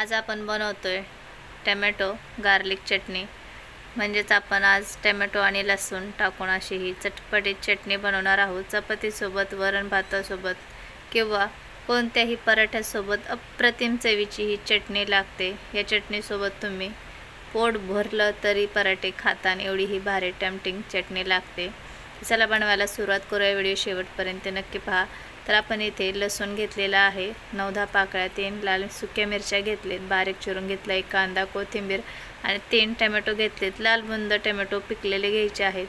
आज आपण बनवतो आहे टमॅटो गार्लिक चटणी. म्हणजेच आपण आज टमॅटो आणि लसूण टाकून अशी ही चटपटीत चटणी बनवणार आहोत. चपातीसोबत वरण भातासोबत किंवा कोणत्याही पराठ्यासोबत अप्रतिम चवीची ही चटणी लागते. या चटणीसोबत तुम्ही पोट भरलं तरी पराठे खाताना एवढी ही भारी टॅमटिंग चटणी लागते. चला बनवायला सुरुवात करूया. व्हिडिओ शेवटपर्यंत नक्की पहा. तर आपण इथे लसूण घेतलेला आहे. नऊ दहा पाकळ्या तीन लाल सुक्या मिरच्या घेतलेत बारीक चिरून घेतला एक कांदा कोथिंबीर आणि तीन टमॅटो घेतलेत. लाल बुंद टमॅटो पिकलेले घ्यायचे आहेत.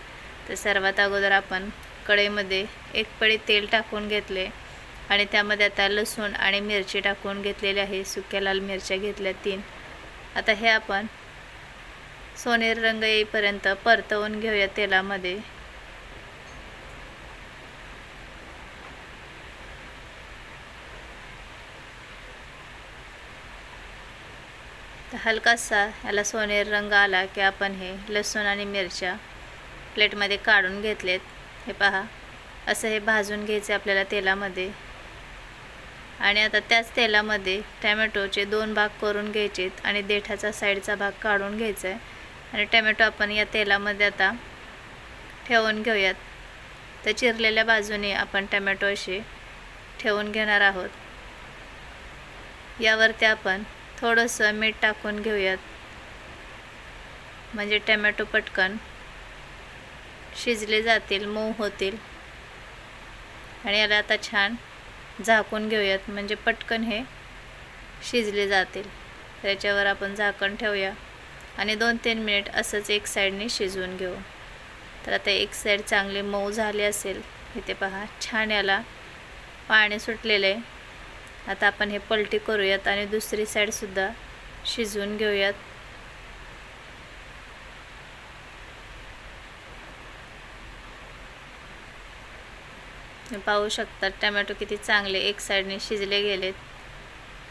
तर सर्वात अगोदर आपण कढईमध्ये एक पडी तेल टाकून घेतले आणि त्यामध्ये आता लसूण आणि मिरची टाकून घेतलेली आहे. सुक्या लाल मिरच्या घेतल्या तीन. आता हे आपण सोनेरी रंग येईपर्यंत परतवून घेऊया तेलामध्ये. तर हलकासा याला सोनेरी रंग आला की आपण हे लसूण आणि मिरच्या प्लेटमध्ये काढून घेतलेत. हे पहा असं हे भाजून घ्यायचे आपल्याला तेलामध्ये. आणि आता त्याच तेलामध्ये टॅमॅटोचे दोन भाग करून घ्यायचेत आणि देठाचा साईडचा भाग काढून घ्यायचा आहे आणि टॅमॅटो आपण या तेलामध्ये आता ठेवून घेऊयात. तर चिरलेल्या बाजूने आपण टॅमॅटो असे ठेवून घेणार आहोत. यावरती आपण थोडंसं मीठ टाकून घेऊयात. म्हणजे टमॅटो पटकन. शिजले जातील मऊ होतील. आणि याला आता छान झाकून घेऊयात. म्हणजे पटकन हे शिजले जातील. त्याच्यावर आपण झाकण ठेवूया. आणि दोन तीन मिनिट असंच एक साईडने शिजवून घेऊ. तर आता एक साईड चांगली मऊ झाली असेल. इथे पहा छान याला पाणी सुटलेलं आहे. आता आपण हे पलटी करूयात आणि दुसरी साईडसुद्धा शिजवून घेऊयात. पाहू शकतात टमॅटो किती चांगले एक साईडने शिजले गेलेत.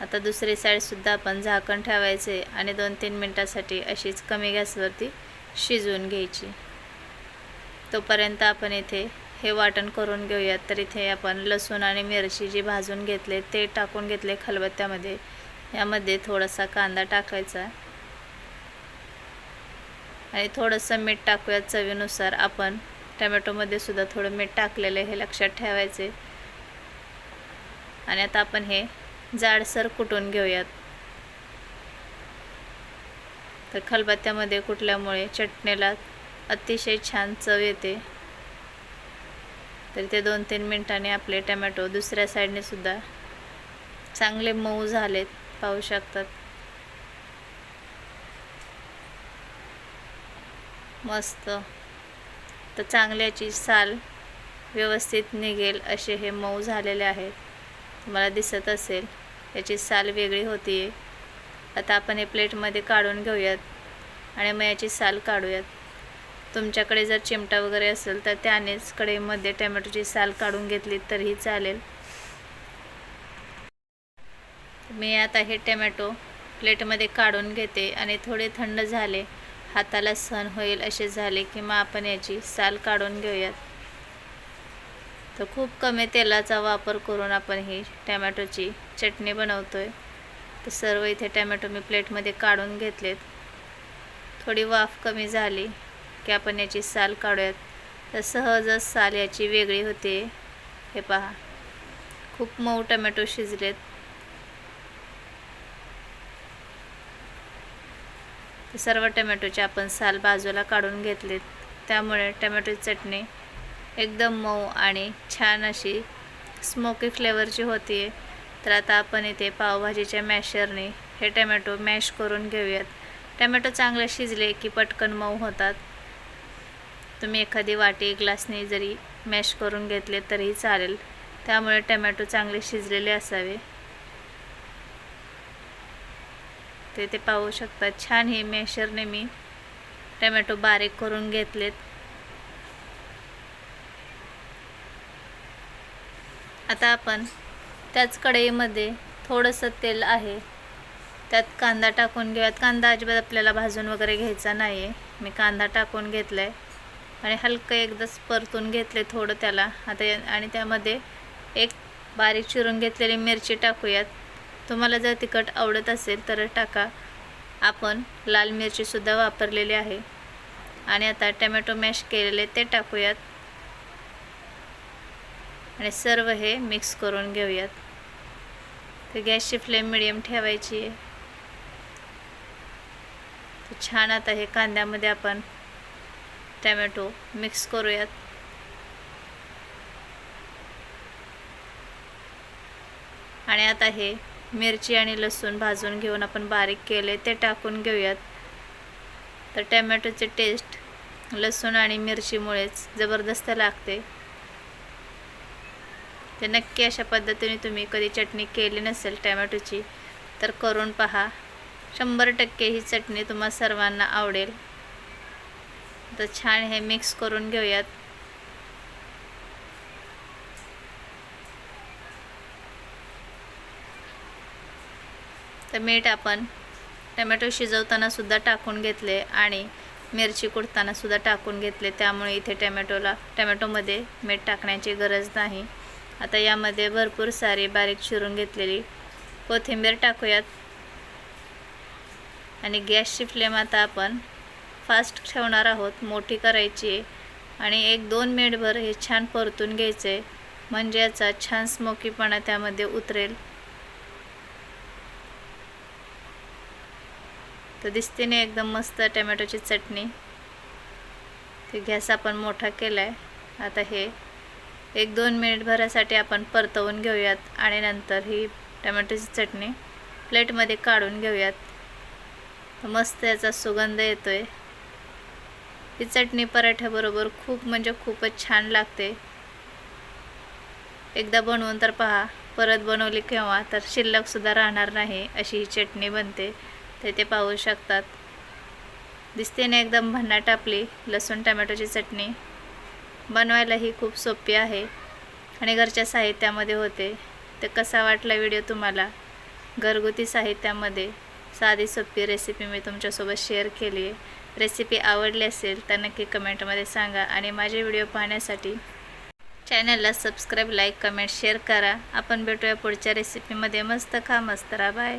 आता दुसरी साईडसुद्धा आपण झाकण ठेवायचे आणि दोन तीन मिनटासाठी अशीच कमी गॅसवरती शिजवून घ्यायची. तोपर्यंत आपण इथे हे वाटण करून घेऊयात. तर इथे आपण लसूण आणि मिरची जी भाजून घेतले ते टाकून घेतले खलबत्त्यामध्ये. यामध्ये थोडासा कांदा टाकायचा. आणि थोडंसं मीठ टाकूयात चवीनुसार. आपण टमॅटोमध्ये सुद्धा थोडं मीठ टाकलेलं आहे हे लक्षात ठेवायचे. आणि आता आपण हे जाडसर कुटून घेऊयात. तर खलबत्त्यामध्ये कुटल्यामुळे चटणीला अतिशय छान चव येते. तर ते दोन तीन मिनटांनी आपले टमॅटो दुसऱ्या साईडने सुद्धा चांगले मऊ झालेत पाहू शकतात. मस्त. तर चांगल्याची साल व्यवस्थित निघेल असे हे मऊ झालेले आहेत. तुम्हाला दिसत असेल याची साल वेगळी होती आता आपण हे प्लेटमध्ये काढून घेऊयात आणि मग याची साल काढूयात. तुमच्याकडे जर चिमटा वगैरे असेल तर त्यानेच कढईमध्ये टमॅटोची साल काढून घेतली तरीही चालेल. मी आता हे टमॅटो प्लेटमध्ये काढून घेते आणि थोडे थंड झाले हाताला सहन होईल असे झाले की मग आपण याची साल काढून घेऊयात. तर खूप कमी तेलाचा वापर करून आपण ही टमॅटोची चटणी बनवतो आहे तर सर्व इथे टमॅटो मी प्लेटमध्ये काढून घेतलेत. थोडी वाफ कमी झाली. की आपण याची साल काढूयात. तर सहजच साल याची वेगळी होते. हे पहा. खूप मऊ टमॅटो शिजलेत. तर सर्व टमॅटोचे आपण साल बाजूला काढून घेतलेत. त्यामुळे टमॅटोची चटणी एकदम मऊ आणि छान अशी स्मोकी फ्लेवरची होती. तर आता आपण इथे पावभाजीच्या मॅशरने हे टमॅटो मॅश करून घेऊयात. टमॅटो चांगले शिजले की पटकन मऊ होतात. तुम्ही एखादी वाटी ग्लासने जरी मॅश करून घेतले तरीही चालेल. त्यामुळे टमॅटो चांगले शिजलेले असावे. ते ते पाहू शकता छान हे मॅशरने मी टमॅटो बारीक करून घेतलेत. आता आपण त्याच कढईमध्ये थोडंसं तेल आहे. त्यात कांदा टाकून घेऊयात. कांदा अजिबात आपल्याला भाजून वगैरे घ्यायचा नाही आहे मी कांदा टाकून घेतला आहे आणि हलकं एकदाच परतून घेतले थोडं त्याला. आता आणि त्यामध्ये एक बारीक चिरून घेतलेली मिरची टाकूयात. तुम्हाला जर तिखट आवडत असेल तर टाका. आपण लाल मिरचीसुद्धा वापरलेली आहे. आणि आता टमॅटो मॅश केलेले ते टाकूयात. आणि सर्व हे मिक्स करून घेऊयात. तर गॅसची फ्लेम मिडियम ठेवायची आहे. छान आता हे कांद्यामध्ये आपण टॅमॅटो मिक्स करूयात. आणि आता हे मिरची आणि लसूण भाजून घेऊन आपण बारीक केले ते टाकून घेऊयात. तर टॅमॅटोचे टेस्ट लसूण आणि मिरचीमुळेच जबरदस्त लागते. ते नक्की अशा पद्धतीने तुम्ही कधी चटणी केली नसेल टॅमॅटोची तर करून पहा. शंभर टक्के ही चटणी तुम्हा सर्वांना आवडेल. तर छान हे मिक्स करून घेऊयात. तर मीठ आपण टमॅटो शिजवताना सुद्धा टाकून घेतले आणि मिरची कुडतानासुद्धा टाकून घेतले. त्यामुळे इथे टमॅटोला टमॅटोमध्ये मीठ टाकण्याची गरज नाही. आता यामध्ये भरपूर सारी बारीक चिरून घेतलेली कोथिंबीर टाकूयात. आणि गॅसची फ्लेम आता आपण फास्ट ठेवणार आहोत मोठी करायची आहे. आणि एक दोन मिनिटभर हे छान परतून घ्यायचं आहे म्हणजे याचा छान स्मोकीपणा त्यामध्ये उतरेल. तर दिसते नाही एकदम मस्त टमॅटोची चटणी. ते गॅस आपण मोठा केला आहे आता हे एक दोन मिनिटभरासाठी आपण परतवून घेऊयात आणि नंतर ही टमॅटोची चटणी प्लेटमध्ये काढून घेऊयात. मस्त याचा सुगंध येतो आहे ही चटणी पराठ्याबरोबर खूप म्हणजे खूपच छान लागते. एकदा बनवून तर पहा परत बनवली केव्हा तर शिल्लकसुद्धा राहणार नाही अशी ही चटणी बनते. ते ते पाहू शकतात. दिसते ना एकदम भन्नाट आपली लसूण टमॅटोची चटणी. बनवायलाही खूप सोपी आहे आणि घरच्या साहित्यामध्ये होते. तर कसा वाटला व्हिडिओ तुम्हाला? घरगुती साहित्यामध्ये. साधी सोपी रेसिपी मी तुमच्यासोबत शेअर केली आहे. रेसिपी आवडली असेल तर नक्की कमेंटमध्ये सांगा आणि माझे व्हिडिओ पाहण्यासाठी चॅनलला सबस्क्राईब लाईक कमेंट शेअर करा. आपण भेटूया पुढच्या रेसिपीमध्ये मस्त खा मस्त राहा. बाय